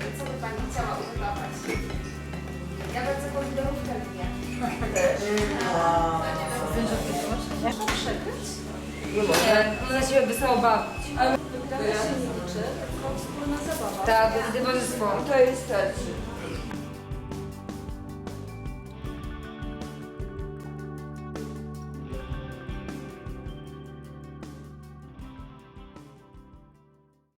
Tak co by Pani chciała używać? Yy, ja bardzo pomidorówkę lubię. Też? Proszę. Nie, ona się wesoło bawić. Wygrana się nie liczy, tylko wspólna zabawa. Tak, gdyby zespołu. To jest starczy.